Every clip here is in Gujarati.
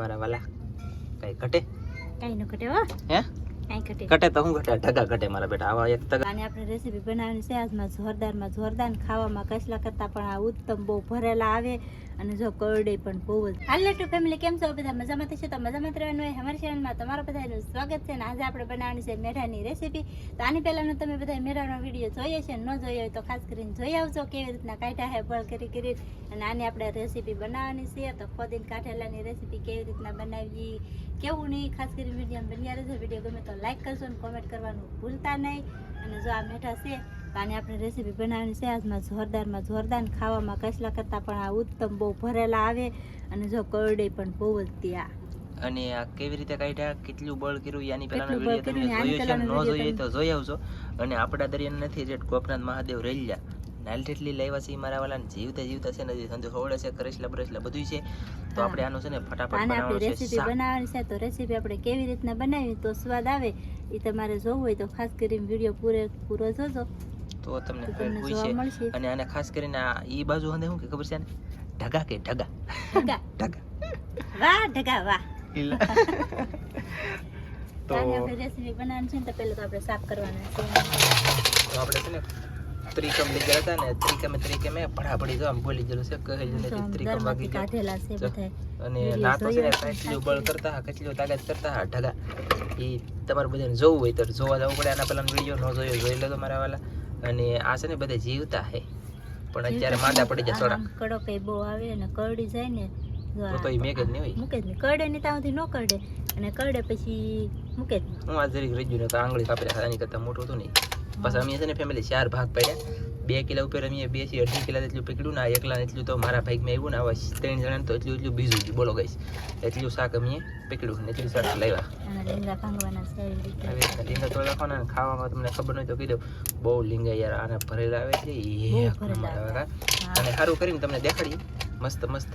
મારા વાલા. કઈ ઘટે? કઈ ન ઘટે હો. હે? ઘટે તો હું ઘટે? ઢગા ઘટે મારા બેટા. આવા એક તગા અને આપણે રેસીપી બનાવવાની છે. આજમાં જોરદારમાં જોરદાર ખાવામાં કસલા કરતા પણ આ ઉત્તમ બહુ ભરેલા આવે અને જો કરડે પણ બહુ જ હાલો ટુ ફેમિલી કેમ છો? બધા મજામાં થશે તો મજામાં રહેવાનું હોય. અમારી ચેનલમાં તમારા બધાનું સ્વાગત છે અને આજે આપણે બનાવવાની છે મેઢાની રેસીપી તો આની પહેલાંનો તમે બધા મેઢાનો વીડિયો જોઈએ છે? ન જોઈએ હોય તો ખાસ કરીને જોઈ આવજો કેવી રીતના કાઢ્યા હે બળ કરી કરી. અને આની આપણે રેસીપી બનાવવાની છે. તો ખોદીને કાઢેલાની રેસીપી કેવી રીતના બનાવી કેવું નહીં ખાસ કરીને વીડિયો બન્યા રહેશે વીડિયો ગમે તો લાઈક કરશો અને કોમેન્ટ કરવાનું ભૂલતા નહીં. અને જો આ મેઠા છે તો આપણે રેસીપી બનાવવાની છે. આજમાં જોરદારમાં જોરદાર ખાવામાં કસલા કરતાં પણ આ ઉત્તમ બહુ ભરેલા આવે. અને જો કરડે પણ બહુ જ ત્યાં. અને આ કેવી રીતે કાઢ્યા કેટલું બળ કર્યું યાની પહેલાનો વીડિયો તમે જોયો છે ન જોઈએ તો જોઈ આવજો અને આપણા દરિયાને નથી જે ગોપનાથ મહાદેવ રેલ્યા નાલટેટલી લાવ્યા છે મારા વાલા જીવતા જીવતા છે ને સંધુ હોળે છે કરેસલા બરેસલા બધું છે. તો આપણે આનું છે ને ફટાફટ બનાવવાનું છે રેસીપી બનાવવાની છે તો રેસીપી આપણે કેવી રીતના બનાવી તો સ્વાદ આવે એ તમારે જોવું હોય તો ખાસ કરીને વીડિયો પૂરે પૂરો જોજો. તો તમને હોય છે. અને આને ખાસ કરીને આ એ બાજુ હંદે શું કે ખબર છે ને ઢગા કે ઢગા? ઢગા. ઢગા. વાહ ઢગા વાહ. તો આપણે રેસીપી બનાવવાની છે ને તો પહેલા તો આપણે સાફ કરવાના છે. તો આપણે છે ને ત્રિકમ લીધા હતા ને ત્રિકમે ત્રિકમે ભડાભડી જો આમ બોલી ગયેલું છે કહેલું નથી ત્રિકમ વાગી ગયો. અને નાતો છે ને કેટલું બળ કરતા હા કેટલું તાકાત કરતા હા ઢગા. એ તમારે બધાને જોવું હોય તો જોવા જવું પડે આના પહેલાં વીડિયો ન જોયો જોઈ લેતો મારા વાલા. અને આ છે ને બધા જીવતા હે. પણ અત્યારે માંદા પડી જાય થોડા. કડક એ બહુ આવે અને કરડી જાય ને તો એ મેઘ જ નહીં હોય. મૂકે જ નહીં. કરડે નહીં ત્યાં સુધી ન કરડે. અને કરડે પછી મૂકે જ હું આ જરીક રજ્યું ને તો આંગળી કાપી રાખા એની કરતાં મોટું હતું નહીં. પછી અમે છે ને ફેમિલી ચાર ભાગ પડ્યા. બે કિલા ઉપર અમે બેથી અઢી કિલા એટલું પીકડ્યું ને એકલા એટલું તો મારા ભાગમાં આવ્યું ને આવા ત્રણ જણા તો એટલું એટલું બીજું હતું બોલો ગઈશ એટલું શાક અમે પીકડ્યું ને એટલું શાક લાવ્યા. લીંગા રાખવાના અને ખાવામાં તમને ખબર નહીં તો કહી દઉં. બહુ લીંગા યાર આને ભરેલા આવે છે. કા. અને સારું કરીને તમને દેખાડીએ મસ્ત મસ્ત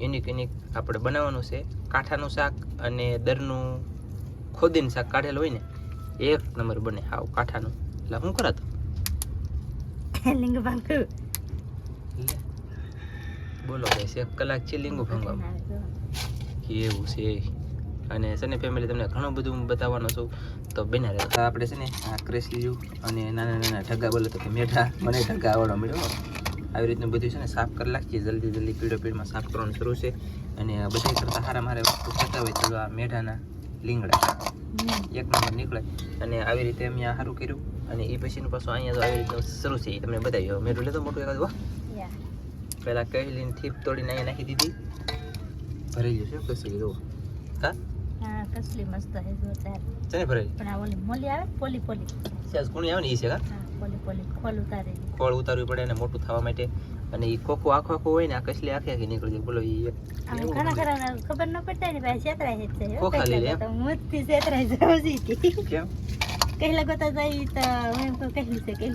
યુનિક યુનિક આપણે બનાવવાનું છે. કાંઠાનું શાક અને દરનું ખોદીનું શાક કાઢેલું હોય ને એક નંબર બને હાવ કાંઠાનું. એટલે શું કરાતો લીંગ ભાંગું. બોલો guys, એક કલાક છે લીંગુ ભાંગવામાં કેવું છે અને છે ને ફેમિલી તમને ઘણું બધું હું બતાવવાનો છું તો બેના રહે આપણે છે ને આ ક્રેસી લીધું અને નાના નાના ઠગા બોલે તો કે મેઠા મને ઠગા આવડો મળ્યો આવી રીતનું બધું છે ને સાફ કરી નાખીએ જલ્દી જલ્દી પીળો પીડમાં સાફ કરવાનું શરૂ છે અને આ બધા કરતાં સારા મારે વસ્તુ થતા હોય તો આ મેઠાના લીંગડા. એક નંબર નીકળે. અને આવી રીતે અમે સારું કર્યું. અને એ પછીનું પાછું અહીંયા આવી રીતે શરૂ છે. તમને બતાવ્યું મેં લેતો મોટું એકાદ પહેલાં કહેલીને થીપ તોડીને અહીંયા નાખી દીધી. ભરી ગયું છે કસી જુઓ. હા? કસલી મસ્ત હે જોરદાર છે ભરેલી પણ આ ઓલી મોલી આવે પોલી પોલી. સેજ કુણી આવે ને એ છે કા? હા પોલી પોલી ખોલ ઉતારે. ખોળ ઉતારવી પડે અને મોટું થવા માટે. અને એ ખોખું આખો આખું હોય ને આ કસલી આખી આખી નીકળી જાય. બોલો એ એક ઘણા. ઘણા ખબર ન પડતા ને ભાઈ છેતરાય છે. ખોખા લઈ લે તો મુજથી છેતરાય છું કેમ? કહેલા ગોતા જાય તો હું એમ કહું છે કે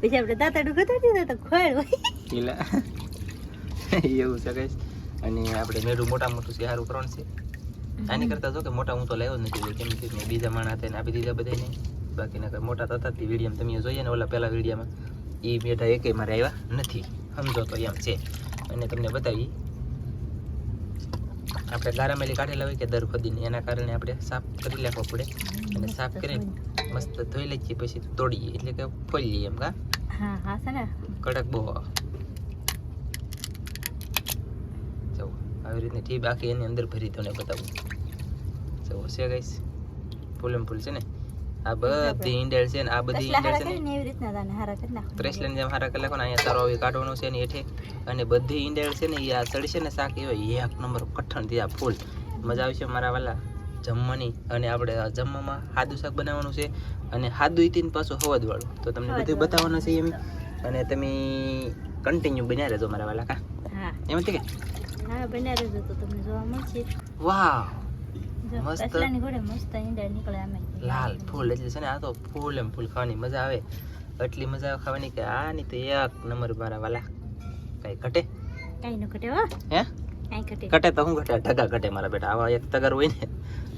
પછી આપણે દાંતડું ગોતા દીધું તો ખોળ હોય. એવું છે કઈ? અને આપણે મેળું મોટા મોટું સિહારું કરવાનું છે. આની કરતા જો કે મોટા હું તો લાવ્યો જ નથી કેમ કે મેં બીજા માણસ હતા આપી દીધા બધાને બાકી નકર મોટા થતા જ વીડિયો તમે જોઈએ ને ઓલા પહેલા વિડીયોમાં. એ બેઠા એકેય મારે આવ્યા નથી. સમજો તો એમ છે. અને તમને બતાવી આપણે ગારામેલી કાઢેલા હોય કે દર ખોદીને એના કારણે આપણે સાફ કરી નાખવો પડે. અને સાફ કરીને મસ્ત ધોઈ લઈએ પછી તોડીએ એટલે કે ફોલીએ એમ કા? કડક બહુ આવે. આવી રીતની ઠી બાકી એની અંદર ભરી તમને બતાવું. જુઓ છે ગઈશ ફૂલ એમ ફૂલ છે ને? આ બધી ઈંડેળ છે ને આ બધી ઈંડેળ છે ને એવી રીતના તાને હારા કરી નાખો ત્રેસલેન જેમ હારા કલાકો ને અહીંયા તારો આવી કાઢવાનો છે ને હેઠે. અને બધી ઈંડેળ છે ને એ આ ચડશે ને શાક એવો એક નંબર કઠણથી આ ફૂલ. મજા આવશે મારા વાલા જમવાની. અને આપણે જમવામાં સાદું શાક બનાવવાનું છે. અને સાદું ઈતીન પાછું હવદ વાળું તો તમને બધું બતાવવાનું છે એમ. અને તમે કન્ટિન્યુ બન્યા રહેજો મારા વાલા કા? એમ કે? હા બન્યા રહેજો તો તમને જોવા મળશે. વાહ! મસ્ત. મસ્ત ઈંડા નીકળે આમે. લાલ ફૂલ એટલે છે ને આ તો ફૂલ એમ ફૂલ ખાવાની મજા આવે. એટલી મજા આવે ખાવાની કે આ ની તો એક નંબર મારા વાલા. કઈ ઘટે? કઈ ન ઘટે હો. હે? ઘટે. તો હું ઘટે? ઢગા ઘટે મારા બેટા. આવા એક તગર હોય ને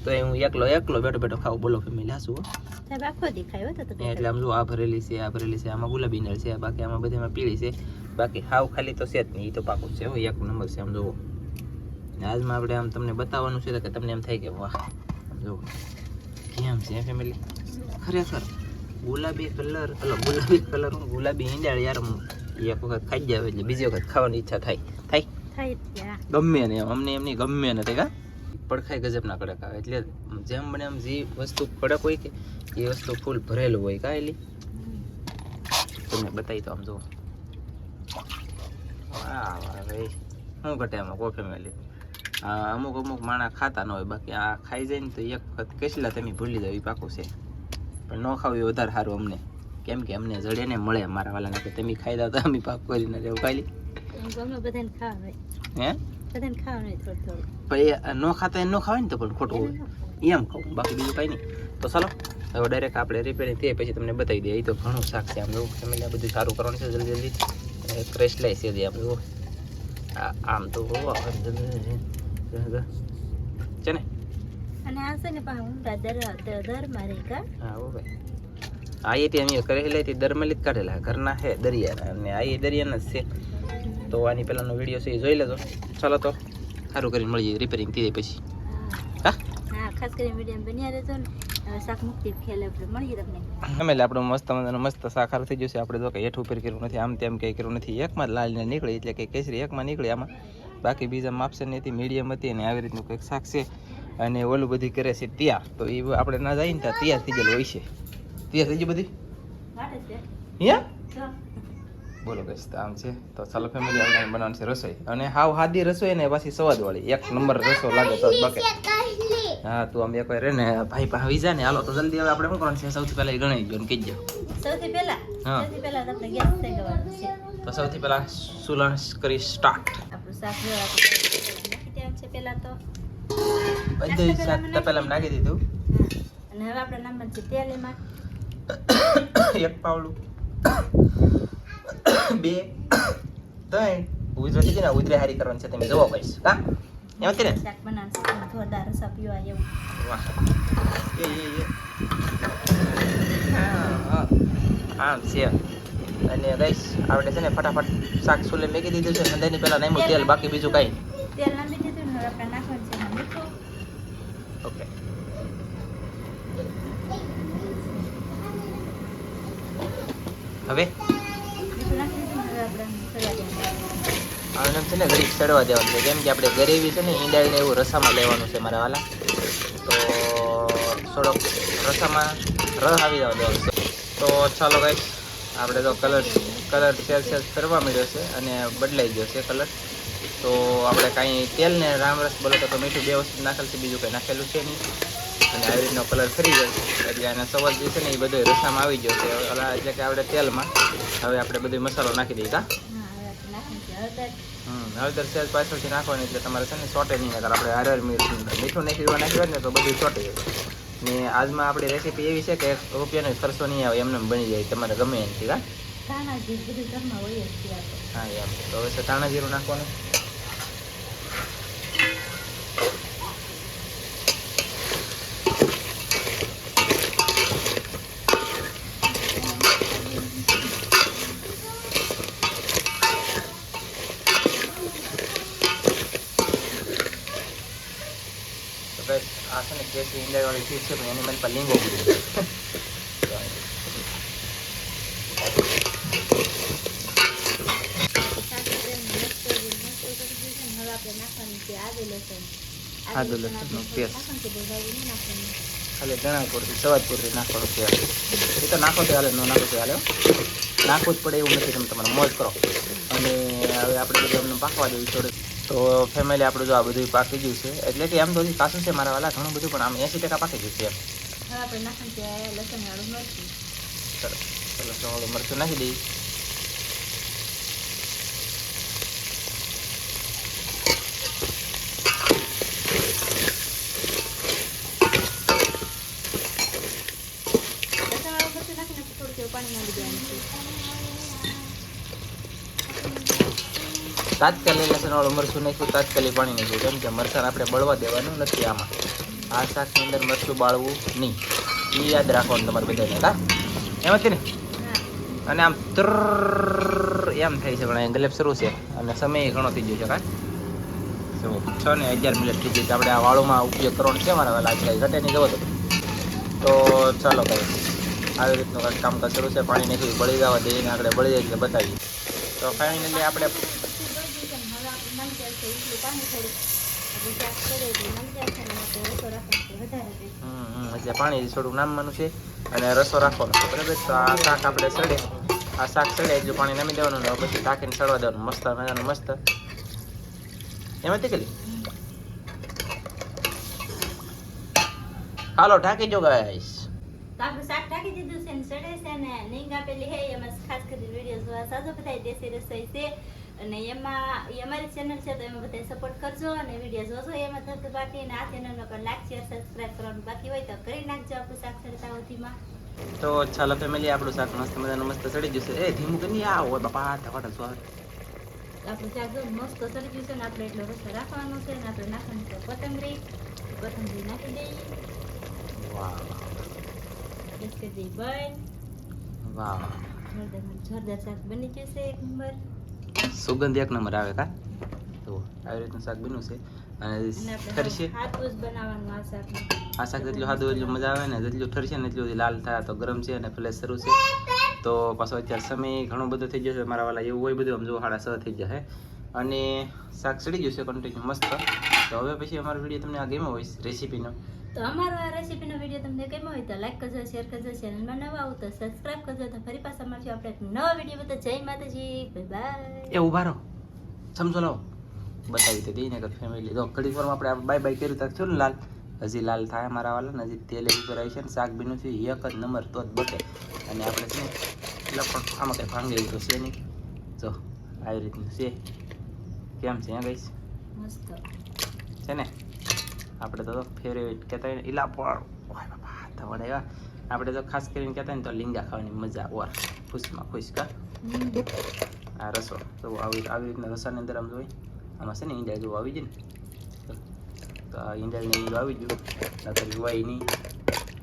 તો એ હું એકલો એકલો બેઠો બેઠો ખાવ બોલો ફેમિલી હાસું હો. સાહેબ આખો દેખાય તો એટલે આમ જો આ ભરેલી છે આ ભરેલી છે આમાં ગુલાબી નળ છે બાકી આમાં બધામાં પીળી છે. બાકી હાવ ખાલી તો છે જ નહીં એ તો પાકું છે હો એક નંબર છે આમ જોવો. આજમાં આપણે આમ તમને બતાવવાનું છે કે તમને એમ થાય કે વાહ જો કેમ છે ફેમિલી ખરેખર ગુલાબી કલર અલો ગુલાબી કલર ગુલાબી ઈંડાળ યાર હું એક વખત ખાઈ જાવ એટલે બીજી વખત ખાવાની ઈચ્છા થાય. થાય? થાય ગમે ને એમ અમને એમની ગમે ને કા? પડખાય ગજબના કડક આવે એટલે જેમ બને એમ જે વસ્તુ કડક હોય કે એ વસ્તુ ફૂલ ભરેલું હોય કા એલી? તમને બતાવી તો આમ જુઓ વાહ વાહ ભાઈ. શું ઘટે એમાં કોફી મેલી આ અમુક અમુક માણા ખાતા ન હોય બાકી આ ખાઈ જાય ને તો એક વખત કેટલા તમે ભૂલી જાવ એ પાકું છે. પણ ન ખાવું એ વધારે સારું અમને. કેમ કે અમને જડે ને મળે મારા વાલાને કે તમે ખાઈ દો તો અમે પાક કરીને રહેવું. ખાઈ હે? પણ ન ખાતા એ ન ખાવે ને તો પણ ખોટું હોય. એમ ખાવું બાકી બીજું કાંઈ નહીં. તો ચાલો હવે ડાયરેક્ટ આપણે રિપેરિંગ થઈએ પછી તમને બતાવી દઈએ. એ તો ઘણું શાક છે આમ એવું ફેમિલી બધું સારું કરવાનું છે જલ્દી જલ્દી. ક્રેશ લઈ છે આમ આ આમ તો બહુ આવે છે ને અને આ છે ને ઊંડા દર દરમાં રહી કા હા. હો ભાઈ. આ એથી અમે કરેલા તે દરમલિત કાઢેલા ઘરના છે દરિયાના. અને આ એ દરિયાના જ છે. તો આની પહેલાંનો વીડિયો છે એ જોઈ લેજો. ચાલો તો સારું કરીને મળીએ રિપેરિંગ થઈ જાય પછી. હા હા? ખાસ કરીને વીડિયો બન્યા રહેજો ને હવે શાક મુક્તિ ખેલ આપણે મળીએ તમને. અમે આપણું મસ્ત મજાનું મસ્ત સાકાર થઈ જશે આપણે તો કે હેઠ ઉપર કર્યું નથી આમ તેમ કંઈ કર્યું નથી. એકમાં જ લાલને નીકળી એટલે કે કેસરી એકમાં નીકળી. આમાં બાકી બીજા માપશે નહીં હતી મીડિયમ હતી અને આવી રીતનું કંઈક શાક છે. અને ઓલું બધી કરે છે ત્યાં. તો એ આપણે ના જાય ને ત્યાં તૈયાર થઈ ગયેલું હોય છે. તૈયાર થઈ ગયું બધી? અહીંયા બોલો બસ આમ છે. તો ચાલો ફેમિલી આપણે બનાવવાની છે રસોઈ. અને હાવ હાદી રસોઈ ને પાછી સવાદવાળી એક નંબર રસો લાગે તો બકે. હા તું આમ એક વાર રે ને ભાઈ આવી જા ને. હાલો તો જલ્દી હવે આપણે શું કરવાનું છે? સૌથી પહેલા ગણાઈ ગયો કહી દો સૌથી પહેલા? હા. સૌથી પહેલા આપણે ગેસ થઈ છે. તો સૌથી પહેલા સુલણ કરી સ્ટાર્ટ આપણું શાક નાખી છે પહેલા તો. બધું શાક તપેલામાં નાખી દીધું. અને હવે આપણે નાખવાનું છે તેલ એમાં એક પાવડું. બે. ત્રણ. ઉધરો થઈ ને ઉધરે હારી કરવાની છે તમે જોવા કહીશ હા? એમ હતી ને શાક છે અને જોરદાર રસા પીવા એવું વાહ એ એ હા હા આમ છે અને ગઈશ આપણે છે ને ફટાફટ શાક સુલે મેકી દીધું છે સંધાની પહેલા નાખ્યું તેલ બાકી બીજું કાંઈ તેલ નાખી દીધું ને આપણે નાખવાનું છે મીઠું ઓકે હવે મીઠું નાખી દીધું હવે આપણે આને છે ને, ઘડીક ચડવા દેવાનું છે. કેમ કે આપણે ગરેવી છે ને ઈંડાળીને એવું રસામાં લેવાનું છે મારા વાલા. તો થોડોક રસામાં રસ આવી જવા દેવાનું છે. તો ચાલો ભાઈ આપણે તો કલર કલર સેલ સેલ કરવા મળ્યો છે અને બદલાઈ ગયો છે કલર તો આપણે કાંઈ તેલ ને રામરસ બોલો તો મીઠું બે વસ્તુ નાખેલ છે, બીજું કંઈ નાખેલું છે નહીં. અને આવી રીતનો કલર ફરી ગયો એટલે એને સવાલ જે છે ને, એ બધો રસામાં આવી ગયો છે. એટલે કે આપણે તેલમાં. હવે આપણે બધો મસાલો નાખી દઈએ હા હવે આપણે નાખવાનું છે હળદર. સેજ પાછળથી નાખવાની એટલે તમારે છે ને સોટે નહીં નકર આપણે હળદર મીઠું મીઠું નાખી દેવા નાખી હોય ને તો બધું સોટે જાય ને આજમાં આપણી રેસીપી એવી છે કે એક રૂપિયાનો ખર્ચો નહીં આવે એમને એમ બની જાય તમારે ગમે એમ હા? હા એમ. તો હવે તાણા જીરું નાખવાનું તો guys, આ છે ને કેસરી ઈંડાવાળી ચીજ છે પણ એની મને પર લીંબો પડી શાક તેલ મસ્ત એવું મસ્ત કરી દીધું ને હવે આપણે નાખવાનું છે આદુ લસણ આદુ લસણનો આપણે પેસ્ટ. નાખવાનું છે બહુ ભાજી નહીં નાખવાનું ખાલી ગણા પૂરતી સવાજ પૂરતી નાખવાનું છે એ તો નાખો તો હાલે ન નાખો તો હાલે હો. નાખવું જ પડે એવું નથી તમે તમારે મોજ કરો અને હવે આપણે બધું એમને પાકવા દેવું થોડું તો ફેમિલી આપણું જો આ બધું પાકી ગયું છે. એટલે કે એમ તો કાચું છે મારા વાલા ઘણું બધું પણ આમ એંસી ટકા પાકી ગયું છે એમ. ચલો ચલો મરચું નાખી દઈએ લસણ વાળું મરચું નાખીને થોડું જેવું પાણી નાખી દેવાનું છે તાત્કાલિક લસણવાળું મરચું નાખ્યું તાત્કાલિક પાણી નાખ્યું. કેમ કે મરચાં આપણે બળવા દેવાનું નથી આમાં. આ શાકની અંદર મરચું બાળવું નહીં. એ યાદ રાખવાનું તમારે બધાને હા? એમ જ ને? અને આમ ત્ર એમ થાય છે પણ અહીંયા ગલેપ શરૂ છે. અને સમય ઘણો થઈ ગયો છે કા જો છ ને અગિયાર મિનિટ થઈ ગઈ આપણે આ વાળોમાં ઉપયોગ કરવાનો છે મારા વાલા. આજે ઘટે નહીં જવો તો તો ચાલો ભાઈ આવી રીતનું કંઈક કામકાજ શરૂ છે. પાણી નાખ્યું બળી જવા દઈને આપણે બળી જાય એટલે બતાવીએ. તો ફાઇનલી આપણે એટલે પાણી થોડું નામવાનું છે અને રસો રાખવાનો બરાબર? તો આ શાક આપણે સડે. આ શાક સડે એટલું પાણી નામી દેવાનું પછી ટાંકીને સડવા દેવાનું. મસ્ત, મજાનું, મસ્ત. એમાંથી કેટલી? હાલો, ઢાંકી જો ગાઈસ શાક ઢાંકી દીધું છે સડે છે ને છે. એમાં ખાસ કરી વીડિયો જોવા સાજો બધાય દેશી રસોઈ છે. અને એમાં એ અમારી ચેનલ છે તો એમાં બધાય સપોર્ટ કરજો અને વીડિયો જોજો. એમાં થતું બાકી અને આ ચેનલનો પણ લાઈક શેર સબસ્ક્રાઈબ કરવાનું બાકી હોય તો કરી નાખજો આપણું સાક્ષરતા સુધીમાં તો ચાલો ફેમિલી આપણું શાક મસ્ત મજાનું મસ્ત ચડી જશે એ ધીમું કરી આ હોય બાપા ધવાટા સ્વાદ. આપણું શાક મસ્ત ચડી ગયું છે ને આપણે એટલો રસો રાખવાનો છે ને આપણે નાખવાનું છે કોથમરી. કોથમરી નાખી દઈએ. વાહ. એક કરી દઈએ વાહ. જોરદાર જોરદાર શાક બની ગયું છે એક નંબર. સુગંધ એક નંબર આવે કા? તો આવી રીતનું શાક બન્યું છે. અને ઠરશે? આ શાક જેટલું સાદું એટલું મજા આવે ને જેટલું ઠરશે ને એટલું લાલ થાય તો ગરમ છે અને ફ્લેશ શરૂ છે. તો પાછો અત્યારે સમય ઘણો બધો થઈ જશે મારા વાલા એવું હોય બધું આમ જો સાડા છ થઈ જશે અને શાક સડી છે કન્ટિન્યુ મસ્ત. તો હવે પછી અમારો વીડિયો તમને આ ગમ્યો હોય રેસીપીનો તો અમારો આ રેસીપીનો વીડિયો તમને ગમ્યો હોય તો લાઈક કરજો શેર કરજો ચેનલમાં નવા આવો તો સબસ્ક્રાઈબ કરજો તો ફરી પાછા મળશું આપણે એક નવા વીડિયો બધા જય માતાજી બાય બાય એ ઊભા રહો. સમજો લો. બતાવી તો દઈને કે ફેમિલી તો ઘડી વારમાં આપણે બાય બાય કર્યું તો ને લાલ? હજી લાલ થાય મારા વાલા ને હજી તેલ ઉપર આવી છે ને શાક બીનું છે એક જ નંબર તો જ બકે અને આપણે છે લપણ આમાં કંઈ ભાંગે એવું તો છે નહીં. જો આવી રીતનું છે. કેમ છે ગઈશ મસ્ત. છે ને? આપણે તો ફેવરેટ કહેતા હોય ઈલા પણ ઓય બાપા આપણે તો ખાસ કરીને કહેતા હોય ને, તો લીંગા ખાવાની મજા, ઓર ખુશમાં ખુશ, કા? આ રસો. તો આવી આવી રીતના રસાની અંદર આમ જોઈ, આમાં છે ને ઈંડા જેવું આવી જાય ને, તો આ ઈંડાને એવું આવી ગયું. નકર જોવાય નહીં.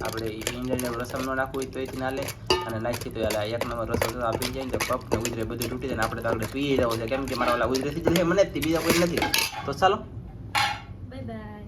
આપણે ઈંડાને રસમ ન નાખવું હોય તો એથી ના લે અને નાખી તો એટલે એક નંબર રસો આપી જાય ને પપ ને ઉજરે બધું તૂટી જાય ને, આપણે તો આપણે પીએ જવું છે. કેમ કે મારા ઓલા ઉજરેથી જ મને બીજા કોઈ નથી. તો ચાલો.